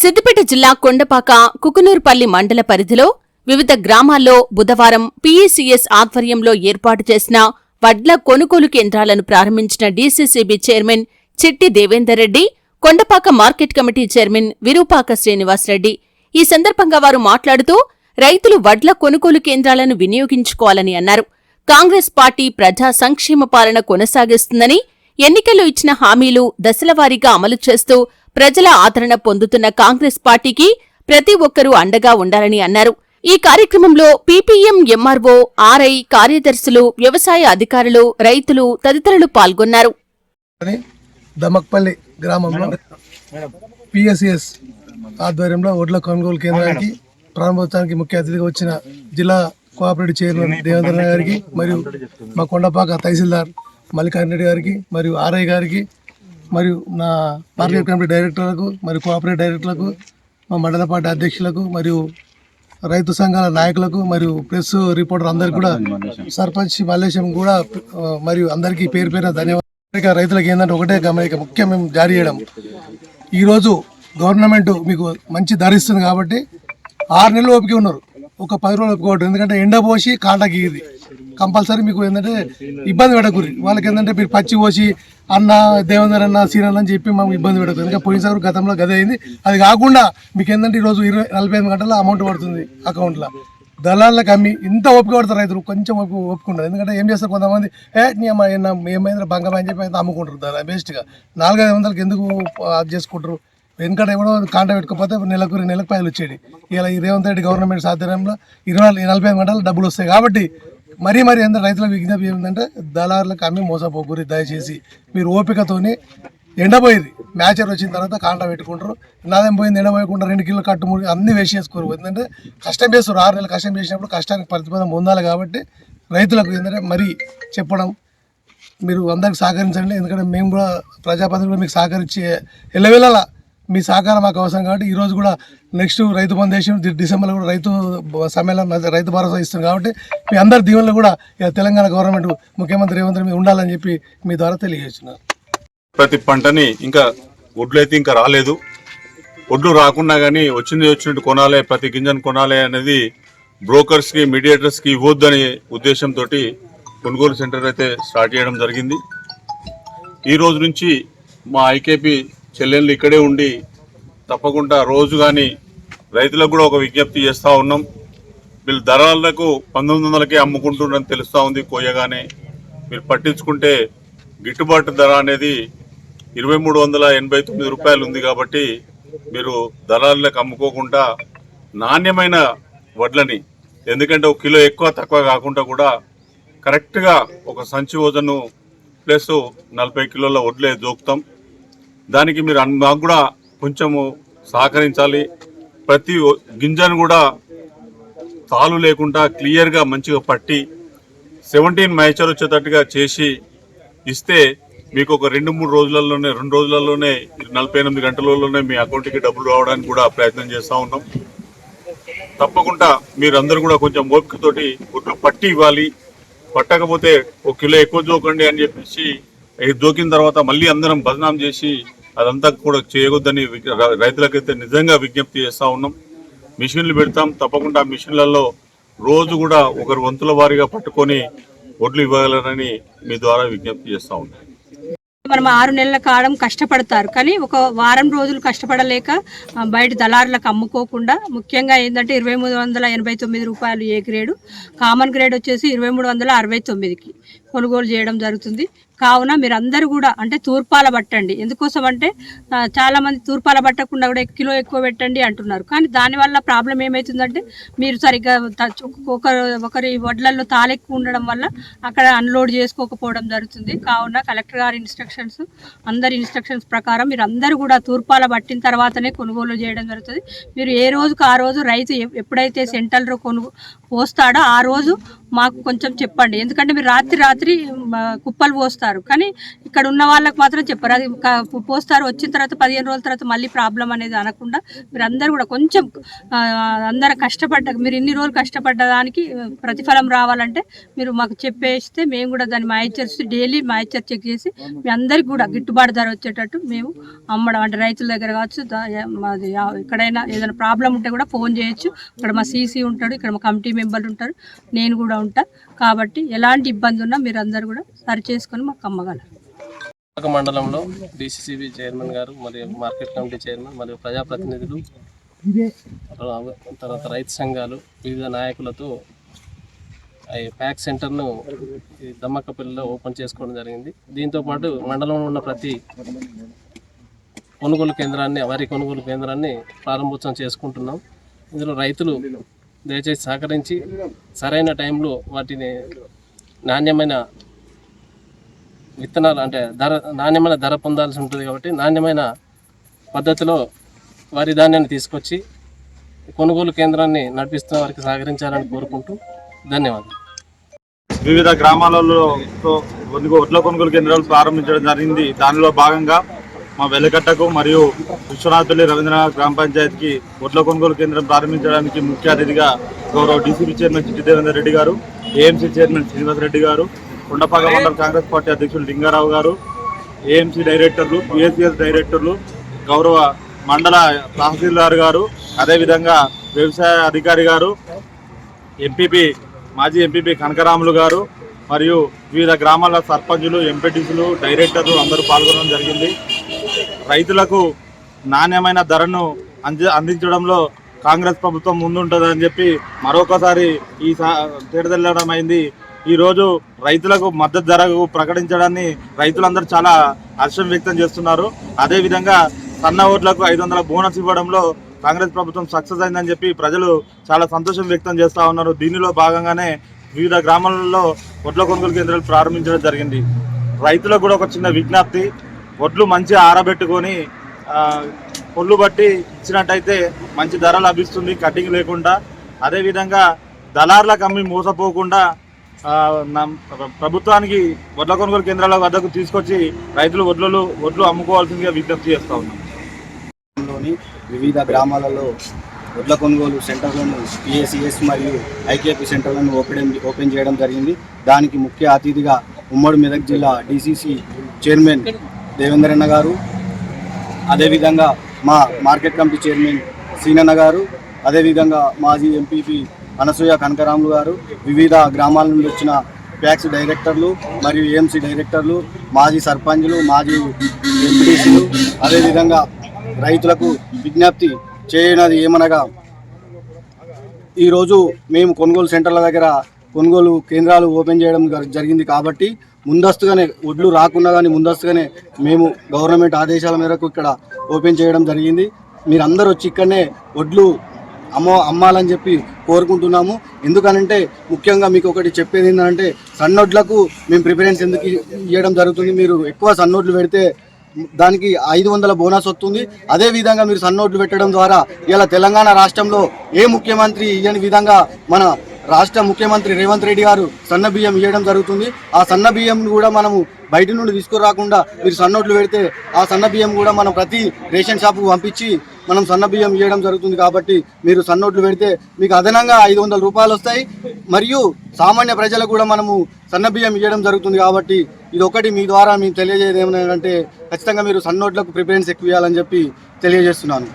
సిద్దిపేట జిల్లా కొండపాక కుకునూరుపల్లి మండల పరిధిలో వివిధ గ్రామాల్లో బుధవారం పీఈసీఎస్ ఆధ్వర్యంలో ఏర్పాటు చేసిన వడ్ల కొనుగోలు కేంద్రాలను ప్రారంభించిన DCCB chairman Chitti Devender Reddy Kondapaka market committee chairman Virupaka Srinivasareddy ఈ సందర్భంగా వారు మాట్లాడుతూ రైతులు వడ్ల కొనుగోలు కేంద్రాలను వినియోగించుకోవాలని అన్నారు. కాంగ్రెస్ పార్టీ ప్రజా సంక్షేమ పాలన కొనసాగిస్తుందని ఎన్నికల్లో ఇచ్చిన హామీలు దశలవారీగా అమలు చేస్తూ ప్రజల ఆదరణ పొందుతున్న కాంగ్రెస్ పార్టీకి ప్రతి ఒక్కరూ అండగా ఉండాలని అన్నారు. ఈ కార్యక్రమంలో పీపీఎం ఎంఆర్ఓ ఆర్ఐ కార్యదర్శులు వ్యవసాయ అధికారులు రైతులు తదితరులు పాల్గొన్నారు. దమక్పల్లి గ్రామంలో పిఎస్ఎస్ ఆధ్వర్యంలో ఒడ్ల కొనుగోలు కేంద్రానికి ప్రారంభోత్సవానికి ముఖ్య అతిథిగా వచ్చిన జిల్లా కోఆపరేటివ్ చైర్మన్ దేవేంద్ర గారికి మరియు మా కొండపాక తహసీల్దార్ మల్లికార్జున రెడ్డి గారికి మరియు ఆర్ఐ గారికి మరియు నా మార్కెట్ కమిటీ డైరెక్టర్లకు మరియు కోఆపరేటివ్ డైరెక్టర్లకు మా మండల పార్టీ అధ్యక్షులకు మరియు రైతు సంఘాల నాయకులకు మరియు ప్రెస్ రిపోర్టర్ అందరికి కూడా సర్పంచ్ మల్లేశం కూడా మరియు అందరికీ పేరు పేరు ధన్యవాదాలు. రైతులకు ఏంటంటే ఒకటే గమనిక ముఖ్యం మేము జారీ చేయడం. ఈరోజు గవర్నమెంట్ మీకు మంచి ధర ఇస్తుంది కాబట్టి ఆరు నెలలు ఓపిక ఉన్నారు. ఒక పది రోజులు ఒప్పుకోవద్దు ఎందుకంటే ఎండ పోసి కాంటాకి ఇది కంపల్సరీ మీకు ఏంటంటే ఇబ్బంది పెట్టకూరి వాళ్ళకి ఏంటంటే మీరు పచ్చి పోసి అన్న దేవేందర్ అన్న సీనియర్ అని చెప్పి మాకు ఇబ్బంది పెట్టకూడదు ఇంకా పోయినసారి గతంలో గది అయింది. అది కాకుండా మీకు ఏంటంటే ఈరోజు ఇరవై నలభై ఐదు గంటల అమౌంట్ పడుతుంది అకౌంట్లో దళాలకు అమ్మి ఇంత ఓపిక పడతారు రైతులు. కొంచెం ఓపిక ఒప్పుకుంటారు ఎందుకంటే ఏం చేస్తారు కొంతమంది? ఏ నీ అమ్మ బంగారం ఏమైంది బంగం అని చెప్పి అయితే అమ్ముకుంటారు. దాని బెస్ట్గా నాలుగైదు వందలకి ఎందుకు అది చేసుకుంటారు? వెనకట ఎవడో కాంట పెట్టుకోకపోతే నెలకు రెండు నెలకు పైలు వచ్చేది. ఇలా ఈ రేవంత్ రెడ్డి గవర్నమెంట్ సాధ్యంలో ఇరవై నలభై ఐదు గంటలు డబ్బులు వస్తాయి. కాబట్టి మరీ మరీ ఎంత రైతుల విజ్ఞప్తి ఏమిటంటే దళారులకు అమ్మి మోసపోకూరి దయచేసి మీరు ఓపికతోని ఎండపోయేది మ్యాచర్ వచ్చిన తర్వాత కాంట పెట్టుకుంటారు. నాదేం పోయింది? ఎండపోయకుండా రెండు కిలో కట్టు మూడు అన్ని వేసి చేసుకోరు ఎందుకంటే కష్టం చేస్తారు. ఆరు నెలలు కష్టం చేసినప్పుడు కష్టానికి ప్రతిఫలం పొందాలి కాబట్టి రైతులకు ఏంటంటే మరీ చెప్పడం మీరు అందరికి సహకరించండి. ఎందుకంటే మేము కూడా ప్రజాప్రతినిధులు మీకు సహకరించి ఎల్లవేళలా మీ సహకారం మాకు అవసరం కాబట్టి ఈరోజు కూడా నెక్స్ట్ రైతు బంధేశం డిసెంబర్లో కూడా రైతు సమ్మేళనం రైతు భరోసా ఇస్తుంది కాబట్టి మీ అందరి దీవెనలు కూడా ఇక తెలంగాణ గవర్నమెంట్ ముఖ్యమంత్రి రేవంత్ రెడ్డి ఉండాలని చెప్పి మీ ద్వారా తెలియజేస్తున్నారు. ప్రతి పంటని ఇంకా ఒడ్లు అయితే ఇంకా రాలేదు. ఒడ్లు రాకున్నా కానీ వచ్చింది వచ్చినట్టు కొనాలి ప్రతి గింజను కొనాలి అనేది బ్రోకర్స్కి మీడియేటర్స్కి ఇవ్వద్దు అనే ఉద్దేశంతో కొనుగోలు సెంటర్ అయితే స్టార్ట్ చేయడం జరిగింది. ఈ రోజు నుంచి మా ఐకేపీ చెల్లెళ్ళు ఇక్కడే ఉండి తప్పకుండా రోజు కానీ రైతులకు కూడా ఒక విజ్ఞప్తి చేస్తూ ఉన్నాం. వీళ్ళు ధరలకు పంతొమ్మిది వందలకే అమ్ముకుంటున్నారని తెలుస్తూ ఉంది కోయగానే. మీరు పట్టించుకుంటే గిట్టుబాటు ధర అనేది ఇరవై మూడు వందల ఎనభై తొమ్మిది రూపాయలు ఉంది కాబట్టి మీరు దళాలకు అమ్ముకోకుండా నాణ్యమైన వడ్లని ఎందుకంటే ఒక కిలో ఎక్కువ తక్కువ కాకుండా కూడా కరెక్ట్గా ఒక సంచి ఓజను ప్లస్ నలభై కిలోల వడ్లే దోకుతాం దానికి మీరు మాకు కూడా కొంచెము సహకరించాలి. ప్రతి గింజను కూడా తాలు లేకుండా క్లియర్గా మంచిగా పట్టి సెవెంటీన్ మ్యాచర్ వచ్చేటట్టుగా చేసి ఇస్తే మీకు ఒక రెండు మూడు రోజులలోనే రెండు రోజులలోనే నలభై ఎనిమిది గంటలలోనే మీ అకౌంట్కి డబ్బులు రావడానికి కూడా ప్రయత్నం చేస్తూ ఉన్నాం. తప్పకుండా మీరందరూ కూడా కొంచెం ఓపికతోటి గుడ్లు పట్టి ఇవ్వాలి. పట్టకపోతే ఒక కిలో ఎక్కువ జోకండి అని చెప్పేసి ఇది జోకిన తర్వాత మళ్ళీ అందరం బదనాం చేసి అదంతా కూడా చేయవద్దని రైతులకైతే నిజంగా విజ్ఞప్తి చేస్తూ ఉన్నాం. మిషన్లు పెడతాం తప్పకుండా మిషన్లలో రోజు కూడా ఒకరు వంతుల వారీగా పట్టుకొని ఒడ్లు ఇవ్వగలరని మీ ద్వారా విజ్ఞప్తి చేస్తూ ఉన్నాం. మనం ఆరు నెలల కాలం కష్టపడతారు కానీ ఒక వారం రోజులు కష్టపడలేక బయట దళారులకు అమ్ముకోకుండా ముఖ్యంగా ఏంటంటే ఇరవై మూడు వందల ఎనభై తొమ్మిది రూపాయలు ఏ గ్రేడు కామన్ గ్రేడ్ వచ్చేసి ఇరవై మూడు వందల అరవై తొమ్మిదికి కొనుగోలు చేయడం జరుగుతుంది. కావున మీరు కూడా అంటే తూర్పాల పట్టండి. ఎందుకోసం అంటే చాలా మంది తూర్పాల పట్టకుండా కూడా కిలో ఎక్కువ పెట్టండి అంటున్నారు. కానీ దానివల్ల ప్రాబ్లం ఏమవుతుందంటే మీరు సరిగ్గా ఒకరు ఒకరి వడ్లల్లో తాలెక్కువ ఉండడం వల్ల అక్కడ అన్లోడ్ చేసుకోకపోవడం జరుగుతుంది. కావున కలెక్టర్ గారి ఇన్స్ట్రక్షన్స్ అందరి ఇన్స్ట్రక్షన్స్ ప్రకారం మీరు అందరూ కూడా తూర్పాల పట్టిన తర్వాతనే కొనుగోలు చేయడం జరుగుతుంది. మీరు ఏ రోజుకు ఆ రోజు రైతు ఎప్పుడైతే సెంటర్లో కొనుగో పోస్తాడో? ఆ రోజు మాకు కొంచెం చెప్పండి. ఎందుకంటే మీరు రాత్రి రాత్రి కుప్పలు పోస్తారు. కానీ ఇక్కడ ఉన్న వాళ్ళకి మాత్రం చెప్పరు. అది పోస్తారు. వచ్చిన తర్వాత పదిహేను రోజుల తర్వాత మళ్ళీ ప్రాబ్లం అనేది అనకుండా మీరు అందరు కూడా కొంచెం అందరు కష్టపడ్డ మీరు ఇన్ని రోజులు కష్టపడ్డ దానికి ప్రతిఫలం రావాలంటే మీరు మాకు చెప్పేస్తే మేము కూడా దాన్ని మాయచర్స్ డైలీ మాయిచర్ చెక్ చేసి మీ అందరికి కూడా గిట్టుబాటు ధర వచ్చేటట్టు మేము అమ్మడం. అంటే రైతుల దగ్గర కావచ్చు ఎక్కడైనా ఏదైనా ప్రాబ్లం ఉంటే కూడా ఫోన్ చేయొచ్చు. ఇక్కడ మా సీసీ ఉంటాడు. ఇక్కడ మా కమిటీ మెంబర్లు ఉంటారు నేను కూడా ఉంటా. కాబట్టి ఎలాంటి ఇబ్బంది ఉన్నా మీరు అందరు కూడా సరి చేసుకొని మాకు అమ్మగలరు. మండలంలో డిసిసిబి చైర్మన్ గారు మరియు మార్కెట్ కమిటీ చైర్మన్ మరియు ప్రజాప్రతినిధులు తర్వాత రైతు సంఘాలు వివిధ నాయకులతో ఈ ప్యాక్ సెంటర్ను ఈ దమ్మక్కపల్లిలో ఓపెన్ చేసుకోవడం జరిగింది. దీంతో పాటు మండలంలో ఉన్న ప్రతి కొనుగోలు కేంద్రాన్ని వరి కొనుగోలు కేంద్రాన్ని ప్రారంభోత్సవం చేసుకుంటున్నాం. ఇందులో రైతులు దయచేసి సహకరించి సరైన టైంలో వాటిని నాణ్యమైన విత్తనాలు అంటే ధర నాణ్యమైన ధర పొందాల్సి ఉంటుంది కాబట్టి నాణ్యమైన పద్ధతిలో వరి ధాన్యాన్ని తీసుకొచ్చి కొనుగోలు కేంద్రాన్ని నడిపిస్తున్న వారికి సహకరించాలని కోరుకుంటూ ధన్యవాదాలు. వివిధ గ్రామాలలో తో- కొనుగోలు కేంద్రాలు ప్రారంభించడం జరిగింది. దానిలో భాగంగా మా వెలగట్టకు మరియు విశ్వనాథపల్లి రవీంద్రనాథ్ గ్రామ పంచాయతీకి వడ్ల కొనుగోలు కేంద్రం ప్రారంభించడానికి ముఖ్య అతిథిగా గౌరవ డీసీపీ చైర్మన్ చిట్టి దేవేందర్ రెడ్డి గారు ఏఎంసీ చైర్మన్ శ్రీనివాస్ రెడ్డి గారు కొండపాక మండల కాంగ్రెస్ పార్టీ అధ్యక్షులు లింగారావు గారు ఏఎంసీ డైరెక్టర్లు పిఎస్సిఎస్ డైరెక్టర్లు గౌరవ మండల తహసీల్దార్ గారు అదేవిధంగా వ్యవసాయ అధికారి గారు ఎంపీపీ మాజీ ఎంపీపీ కనకరాములు గారు మరియు వివిధ గ్రామాల సర్పంచులు ఎంపీటీసులు డైరెక్టర్లు అందరూ పాల్గొనడం జరిగింది. రైతులకు నాణ్యమైన ధరను అంది అందించడంలో కాంగ్రెస్ ప్రభుత్వం ముందుంటుందని చెప్పి మరొకసారి ఈ తేడదెల్లడం అయింది ఈరోజు రైతులకు మద్దతు ధరకు ప్రకటించడాన్ని రైతులందరూ చాలా హర్షం వ్యక్తం చేస్తున్నారు. అదేవిధంగా సన్న ఓట్లకు ఐదు వందల బోనస్ ఇవ్వడంలో కాంగ్రెస్ ప్రభుత్వం సక్సెస్ అయిందని చెప్పి ప్రజలు చాలా సంతోషం వ్యక్తం చేస్తూ ఉన్నారు. దీనిలో భాగంగానే వివిధ గ్రామాలలో వడ్ల కొనుగోలు కేంద్రాలు ప్రారంభించడం జరిగింది. రైతులకు కూడా ఒక చిన్న విజ్ఞప్తి వడ్లు మంచిగా ఆరబెట్టుకొని పొల్లు బట్టి ఇచ్చినట్టయితే మంచి ధర లభిస్తుంది కటింగ్ లేకుండా. అదేవిధంగా దళార్లకు అమ్మి మోసపోకుండా ప్రభుత్వానికి వడ్ల కొనుగోలు కేంద్రాల వద్దకు తీసుకొచ్చి రైతులు వడ్లు వడ్లు అమ్ముకోవాల్సిందిగా విజ్ఞప్తి చేస్తా ఉన్నాం. లోని వివిధ గ్రామాలలో వడ్ల కొనుగోలు సెంటర్లను పిఎస్సిఎస్ మరియు ఐకేపీ సెంటర్లను ఓపెన్ ఓపెన్ చేయడం జరిగింది. దానికి ముఖ్య అతిథిగా ఉమ్మడి మెదక్ జిల్లా డిసిసి చైర్మన్ దేవేంద్రన్న గారు అదేవిధంగా మా మార్కెట్ కమిటీ చైర్మన్ సీనన్న గారు అదేవిధంగా మాజీ ఎంపీపీ అనసూయ కనకరాములు గారు వివిధ గ్రామాల నుండి వచ్చిన ప్యాక్స్ డైరెక్టర్లు మరియు ఏఎంసీ డైరెక్టర్లు మాజీ సర్పంచ్లు మాజీ ఎంపీసీలు అదేవిధంగా రైతులకు విజ్ఞప్తి చేయనది ఏమనగా ఈరోజు మేము కొనుగోలు సెంటర్ల దగ్గర కొనుగోలు కేంద్రాలు ఓపెన్ చేయడం జరిగింది కాబట్టి ముందస్తుగానే ఒడ్లు రాకుండా కానీ ముందస్తుగానే మేము గవర్నమెంట్ ఆదేశాల మేరకు ఇక్కడ ఓపెన్ చేయడం జరిగింది. మీరందరూ వచ్చి ఇక్కడనే ఒడ్లు అమ్మో అమ్మాలని చెప్పి కోరుకుంటున్నాము. ఎందుకనంటే ముఖ్యంగా మీకు ఒకటి చెప్పేది ఏంటంటే సన్నొడ్లకు మేము ప్రిఫరెన్స్ ఎందుకు ఇవ్వడం జరుగుతుంది. మీరు ఎక్కువ సన్నోడ్లు పెడితే దానికి ఐదు వందల బోనస్ వస్తుంది. అదే విధంగా మీరు సన్నోట్లు పెట్టడం ద్వారా ఇలా తెలంగాణ రాష్ట్రంలో ఏ ముఖ్యమంత్రి ఇయ్యని విధంగా మన రాష్ట్ర ముఖ్యమంత్రి రేవంత్ రెడ్డి గారు సన్న బియ్యం ఇవ్వడం జరుగుతుంది. ఆ సన్న బియ్యం కూడా మనము బయట నుండి తీసుకురాకుండా మీరు సన్నోట్లు పెడితే ఆ సన్న బియ్యం కూడా మనం ప్రతి రేషన్ షాపుకు పంపించి మనం సన్న బియ్యం ఇవ్వడం జరుగుతుంది కాబట్టి మీరు సన్నోట్లు పెడితే మీకు అదనంగా ఐదు వందల రూపాయలు వస్తాయి. మరియు సామాన్య ప్రజలకు కూడా మనము సన్న బియ్యం ఇవ్వడం జరుగుతుంది కాబట్టి ఇది ఒకటి మీ ద్వారా మేము తెలియజేయడం ఏమంటే ఖచ్చితంగా మీరు సన్నోట్లకు ప్రిఫరెన్స్ ఎక్కువ ఇవ్వాలని చెప్పి తెలియజేస్తున్నాను.